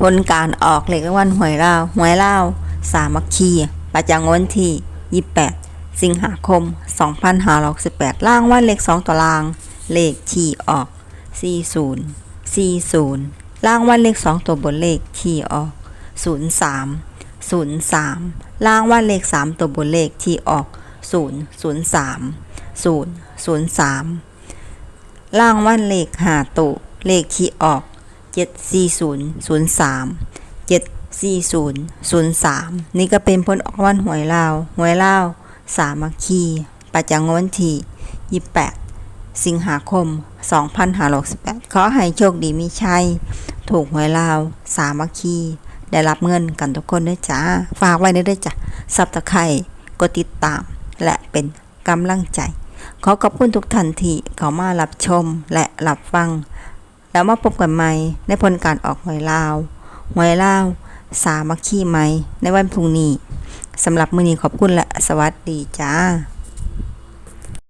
ผลการออกเหลขรางวัลหวยเล่าหวยเล่าสามัคคี ประจำวันที่ 28 สิงหาคม 2568ล่างวันเลข2ตัวราง เลขที่ออก 40 40ล่างวันเลข 2 ตัวบนเลขที่ออก 03 03 ล่างวันเลข 3 ตัวบนเลขที่ออก 003 003 ล่างวันเลขหาตัวเลขที่ออก 74003 74003 นี่ก็เป็นผลออกวันหวยลาวหวยลาวสามัคคี ประจำงวดวันที่28 สิงหาคม 2568 ขอให้โชคดีมีชัย ถูกหวยลาว สามัคคี ได้รับเงินกันทุกคนด้วยจ้า ฝากไว้ด้วยจ้ะซับตะไคร่กดติดตาม และเป็นกำลังใจ ขอขอบคุณทุกท่านที่เข้ามารับชมและรับฟัง แล้วมาพบกันใหม่ในผลการออกหวยลาวหวยลาว สามัคคีไหมในวันพรุ่งนี้สำหรับมือนี้ขอบคุณและสวัสดีจ้า